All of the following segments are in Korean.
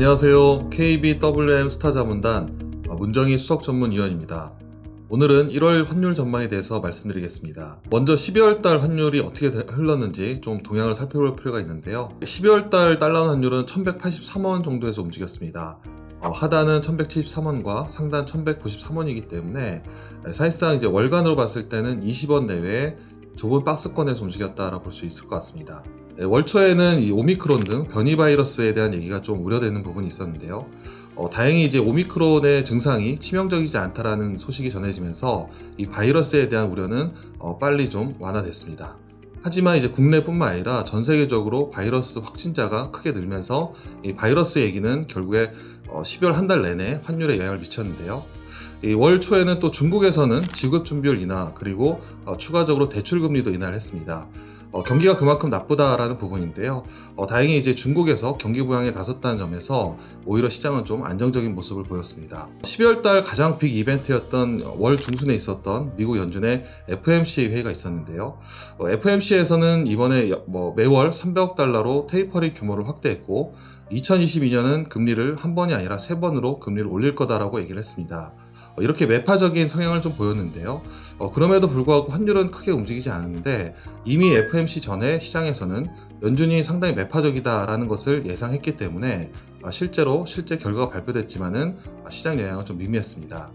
안녕하세요. KBWM 스타자문단 어, 문정희 수석 전문위원입니다. 오늘은 1월 환율 전망에 대해서 말씀드리겠습니다. 먼저 12월 달 환율이 어떻게 되- 흘렀는지 좀 동향을 살펴볼 필요가 있는데요. 12월 달 달러 환율은 1183원 정도에서 움직였습니다. 어, 하단은 1173원과 상단 1193원이기 때문에 에, 사실상 이제 월간으로 봤을 때는 20원 내외의 좁은 박스권에서 움직였다라고 볼 수 있을 것 같습니다. 네, 월 초에는 이 오미크론 등 변이 바이러스에 대한 얘기가 좀 우려되는 부분이 있었는데요. 어, 다행히 이제 오미크론의 증상이 치명적이지 않다라는 소식이 전해지면서 이 바이러스에 대한 우려는 어, 빨리 좀 완화됐습니다. 하지만 이제 국내뿐만 아니라 전 세계적으로 바이러스 확진자가 크게 늘면서 이 바이러스 얘기는 결국에 어, 12월 한 달 내내 환율에 영향을 미쳤는데요. 이월 초에는 또 중국에서는 지급 준비율 인하 그리고 어, 추가적으로 대출 금리도 인하를 했습니다. 어, 경기가 그만큼 나쁘다라는 부분인데요. 어, 다행히 이제 중국에서 경기 부양에 나섰다는 점에서 오히려 시장은 좀 안정적인 모습을 보였습니다. 12월 달 가장 빅 이벤트였던 월 중순에 있었던 미국 연준의 FMC 회의가 있었는데요. FMC에서는 이번에 여- 뭐 매월 300억 달러로 테이퍼링 규모를 확대했고 2022년은 금리를 한 번이 아니라 세 번으로 금리를 올릴 거다라고 얘기를 했습니다. 어, 이렇게 매파적인 성향을 좀 보였는데요. 어, 그럼에도 불구하고 환율은 크게 움직이지 않았는데 이미 FMC 전에 시장에서는 연준이 상당히 매파적이다라는 것을 예상했기 때문에 아, 실제로 실제 결과가 발표됐지만은 아, 시장 영향은 좀 미미했습니다.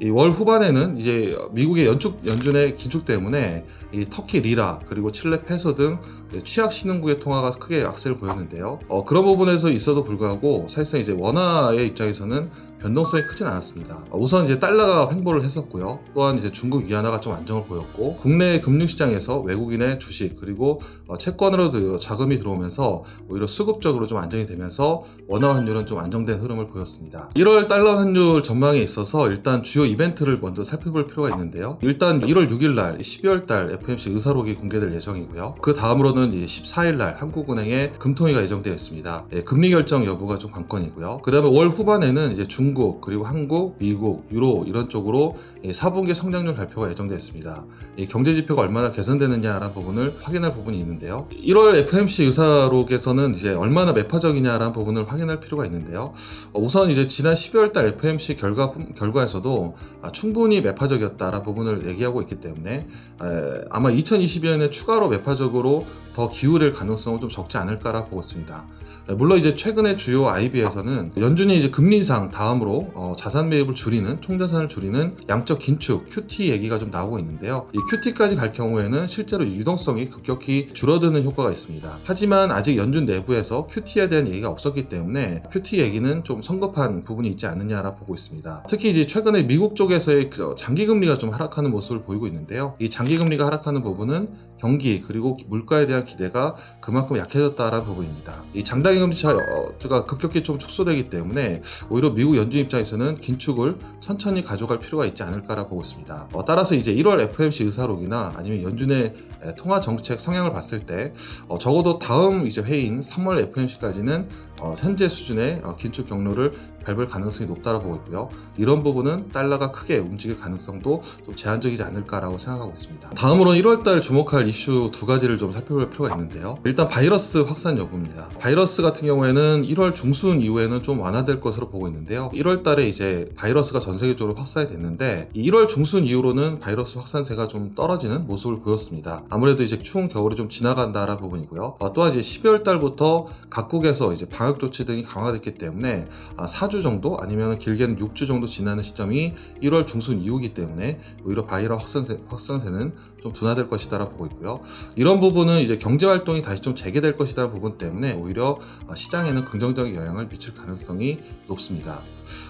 이월 후반에는 이제 미국의 연축 연준의 긴축 때문에 이 터키 리라 그리고 칠레 페소 등 취약 신흥국의 통화가 크게 악세를 보였는데요. 어, 그런 부분에서 있어도 불구하고 사실상 이제 원화의 입장에서는 변동성이 크진 않았습니다. 어, 우선 이제 달러가 횡보를 했었고요. 또한 이제 중국 위안화가 좀 안정을 보였고 국내 금융시장에서 외국인의 주식 그리고 어, 채권으로도 자금이 들어오면서 오히려 수급적으로 좀 안정이 되면서 원화 환율은 좀 안정된 흐름을 보였습니다. 1월 달러 환율 전망에 있어서 일단 주요 이벤트를 먼저 살펴볼 필요가 있는데요. 일단 1월 6일 날 12월 달 FMC 의사록이 공개될 예정이고요. 그 다음으로는 14일 날 한국은행의 금통위가 예정되어 있습니다. 예, 금리 결정 여부가 좀 관건이고요. 그 다음에 월 후반에는 이제 중국 그리고 한국, 미국, 유로 이런 쪽으로 예, 4분기 성장률 발표가 예정되어 있습니다. 이 경제 지표가 얼마나 개선되느냐라는 부분을 확인할 부분이 있는데요. 1월 FMC 의사록에서는 이제 얼마나 매파적이냐라는 부분을 확인할 필요가 있는데요. 어, 우선 이제 지난 12월 달 FMC 결과 결과에서도 아, 충분히 매파적이었다라는 부분을 얘기하고 있기 때문에 에, 아마 2022년에 추가로 매파적으로 더 기울일 가능성은 좀 적지 않을까라 보고 있습니다. 네, 물론 이제 최근에 주요 IB에서는 연준이 이제 금리 인상 다음 으로 어, 자산 매입을 줄이는 총자산을 줄이는 양적 긴축 QT 얘기가 좀 나오고 있는데요. 이 QT까지 갈 경우에는 실제로 유동성이 급격히 줄어드는 효과가 있습니다. 하지만 아직 연준 내부에서 QT에 대한 얘기가 없었기 때문에 QT 얘기는 좀 성급한 부분이 있지 않느냐라 보고 있습니다. 특히 이제 최근에 미국 쪽에서의 그 장기 금리가 좀 하락하는 모습을 보이고 있는데요. 이 장기 금리가 하락하는 부분은 경기 그리고 물가에 대한 기대가 그만큼 약해졌다라는 부분입니다. 이 장단기 금리 차가 급격히 좀 축소되기 때문에 오히려 미국 연준 입장에서는 긴축을 천천히 가져갈 필요가 있지 않을까라 보고 있습니다. 어, 따라서 이제 1월 FMC 의사록이나 아니면 연준의 에, 통화 정책 성향을 봤을 때 어, 적어도 다음 이제 회의인 3월 FMC까지는 현재 수준의 어, 긴축 경로를 밟을 가능성이 높다고 보고 있고요. 이런 부분은 달러가 크게 움직일 가능성도 좀 제한적이지 않을까라고 생각하고 있습니다. 다음으로 1월달 주목할 이슈 두 가지를 좀 살펴볼 필요가 있는데요. 일단 바이러스 확산 여부입니다. 바이러스 같은 경우에는 1월 중순 이후에는 좀 완화될 것으로 보고 있는데요. 1월달에 이제 바이러스가 전 세계적으로 확산이 됐는데 이 1월 중순 이후로는 바이러스 확산세가 좀 떨어지는 모습을 보였습니다. 아무래도 이제 추운 겨울이 좀 지나간다라는 부분이고요. 어, 또한 이제 12월 달부터 각국에서 이제 방역 조치 등이 강화됐기 때문에 아, 4주 정도 아니면 길게는 6주 정도 지나는 시점이 1월 중순 이후기 때문에 오히려 바이럴 확산세, 확산세는 좀 둔화될 것이다라 보고 있고요. 이런 부분은 이제 경제 활동이 다시 좀 재개될 것이다 부분 때문에 오히려 어, 시장에는 긍정적인 영향을 미칠 가능성이 높습니다.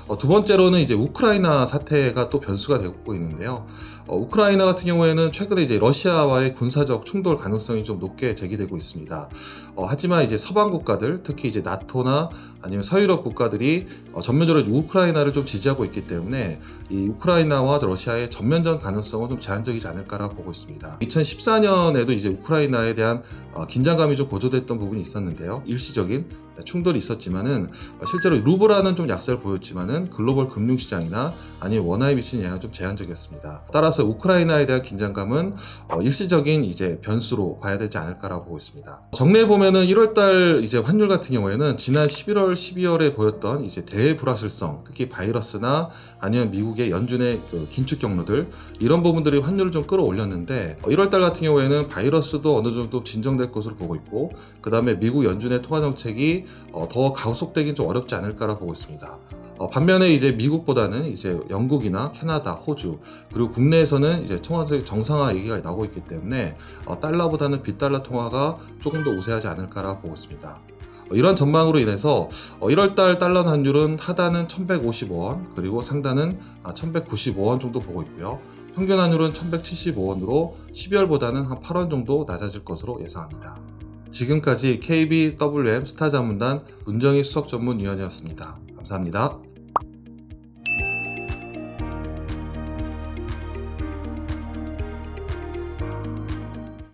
어, 두 번째로는 이제 우크라이나 사태가 또 변수가 되고 있는데요. 어, 우크라이나 같은 경우에는 최근에 이제 러시아와의 군사적 충돌 가능성이 좀 높게 제기되고 있습니다. 어, 하지만 이제 서방 국가들, 특히 이제 나토나 아니면 서유럽 국가들이 어, 전면적으로 우크라이나를 좀 지지하고 있기 때문에 이 우크라이나와 러시아의 전면전 가능성은 좀 제한적이지 않을까라 보고 있습니다. 2014년에도 이제 우크라이나에 대한 어, 긴장감이 좀 고조됐던 부분이 있었는데요. 일시적인 충돌이 있었지만은 실제로 루브라는 좀 약세를 보였지만은 글로벌 금융시장이나 아니면 원화에 미치는 영향은 좀 제한적이었습니다. 따라서 우크라이나에 대한 긴장감은 어, 일시적인 이제 변수로 봐야 되지 않을까라고 보고 있습니다. 정리해 보면은 1월달 이제 환율 같은 경우에는 지난 11월, 12월에 보였던 이제 대외 불확실성, 특히 바이러스나 아니면 미국의 연준의 그 긴축 경로들 이런 부분들이 환율을 좀 끌어올렸는데 1월달 같은 경우에는 바이러스도 어느 정도 진정될 것으로 보고 있고 그 다음에 미국 연준의 통화 정책이 어, 더 가속되긴 좀 어렵지 않을까라 보고 있습니다. 어, 반면에 이제 미국보다는 이제 영국이나 캐나다, 호주 그리고 국내에서는 이제 통화적 정상화 얘기가 나오고 있기 때문에 어, 달러보다는 비달러 통화가 조금 더 우세하지 않을까라 보고 있습니다. 어, 이런 전망으로 인해서 1월달 달러 환율은 하단은 1,150원 그리고 상단은 1,195원 정도 보고 있고요. 평균 환율은 1,175원으로 12월보다는 한 8원 정도 낮아질 것으로 예상합니다. 지금까지 KBWM 스타자문단 문정희 수석 전문위원이었습니다. 감사합니다.